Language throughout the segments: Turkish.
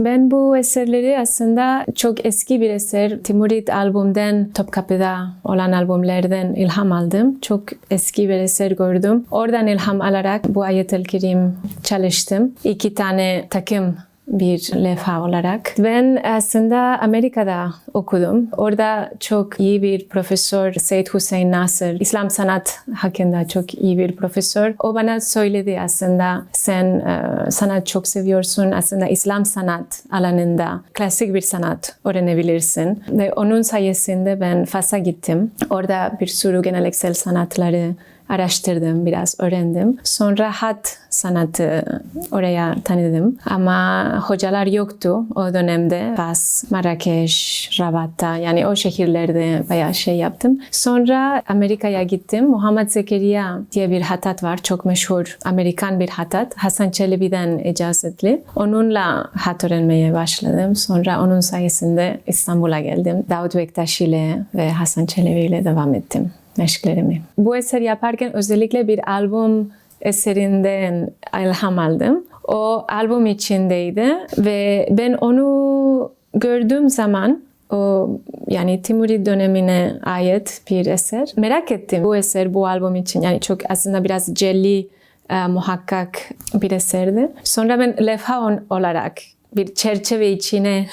Ben bu eserleri aslında çok eski bir eser. Timurid albümden Topkapı'da olan albümlerden ilham aldım. Çok eski bir eser gördüm. Oradan ilham alarak bu ayet-el kerim çalıştım. İki tane takım bir levha olarak. Ben aslında Amerika'da okudum. Orada çok iyi bir profesör Seyyid Hüseyin Nasır, İslam sanat hakkında çok iyi bir profesör. O bana söyledi aslında sen e, sanat çok seviyorsun. Aslında İslam sanat alanında klasik bir sanat öğrenebilirsin. Ve onun sayesinde ben Fas'a gittim. Orada bir sürü geleneksel sanatları araştırdım, biraz öğrendim. Sonra hat sanatı oraya tanıdım. Ama hocalar yoktu o dönemde. Fas, Marrakeş, Rabat'ta yani o şehirlerde bayağı şey yaptım. Sonra Amerika'ya gittim. Muhammed Zekeriya diye bir hatat var. Çok meşhur Amerikan bir hatat. Hasan Çelebi'den icazetli. Onunla hat öğrenmeye başladım. Sonra onun sayesinde İstanbul'a geldim. Davut Bektaş ile ve Hasan Çelebi ile devam ettim meşklerimi. Bu eser yaparken özellikle bir albüm eserinden ilham aldım. O albüm içindeydi ve ben onu gördüğüm zaman o yani Timuri dönemine ait bir eser. Merak ettim bu eser bu albüm için. Yani çok aslında biraz celli e, muhakkak bir eserdi. Sonra ben levha olarak bir çerçeve içine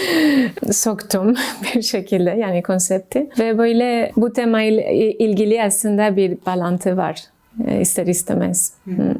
soktum bir şekilde yani konsepti ve böyle bu temayla ilgili aslında bir bağlantı var e, ister istemez.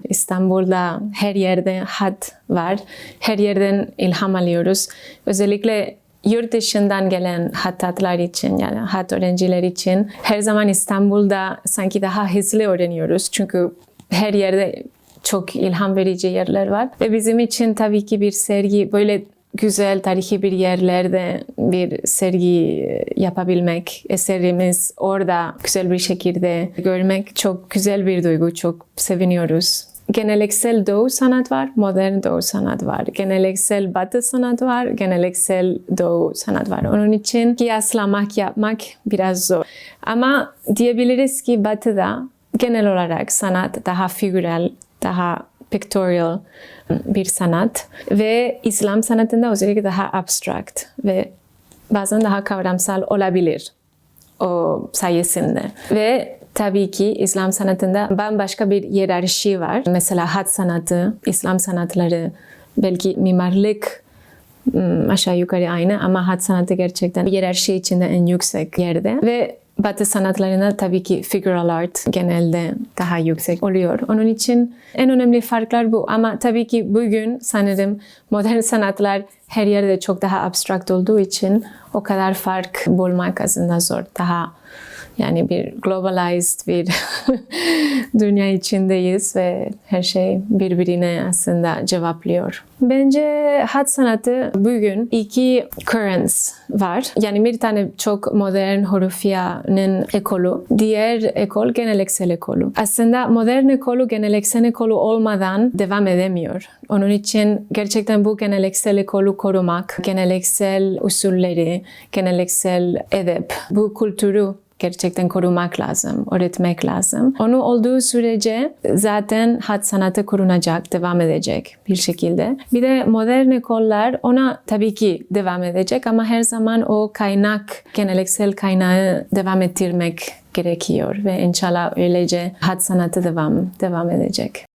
İstanbul'da her yerde hat var. Her yerden ilham alıyoruz. Özellikle yurt dışından gelen hattatlar için yani hat öğrenciler için her zaman İstanbul'da sanki daha hızlı öğreniyoruz. Çünkü her yerde çok ilham verici yerler var. Ve bizim için tabii ki bir sergi böyle güzel tarihi bir yerlerde bir sergi yapabilmek, eserimiz orada güzel bir şekilde görmek çok güzel bir duygu. Çok seviniyoruz. Geleneksel Doğu sanat var, modern Doğu sanat var. Geleneksel Batı sanat var, geleneksel Doğu sanat var. Onun için kıyaslamak, yapmak biraz zor. Ama diyebiliriz ki Batı'da genel olarak sanat daha figürel, daha pictorial bir sanat ve İslam sanatında özellikle daha abstract ve bazen daha kavramsal olabilir o sayesinde. Ve tabii ki İslam sanatında bambaşka bir hiyerarşi var. Mesela hat sanatı, İslam sanatları, belki mimarlık aşağı yukarı aynı ama hat sanatı gerçekten hiyerarşi içinde en yüksek yerde ve Batı sanatlarında tabii ki figural art genelde daha yüksek oluyor. Onun için en önemli farklar bu. Ama tabii ki bugün sanırım modern sanatlar her yerde çok daha abstrakt olduğu için o kadar fark bulmak aslında zor. Daha yani bir globalized bir dünya içindeyiz ve her şey birbirine aslında cevaplıyor. Bence hat sanatı bugün iki currents var. Yani bir tane çok modern Hurufia'nın ekolu. Diğer ekol geleneksel ekolu. Aslında modern ekolu geleneksel ekolu olmadan devam edemiyor. Onun için gerçekten bu geleneksel ekolu korumak, geleneksel usulleri, geleneksel edep, bu kültürü gerçekten korumak lazım, öğretmek lazım. Onu olduğu sürece zaten hat sanatı korunacak, devam edecek bir şekilde. Bir de modern ekollar ona tabii ki devam edecek ama her zaman o kaynak, geleneksel kaynağı devam ettirmek gerekiyor ve inşallah öylece hat sanatı devam devam edecek.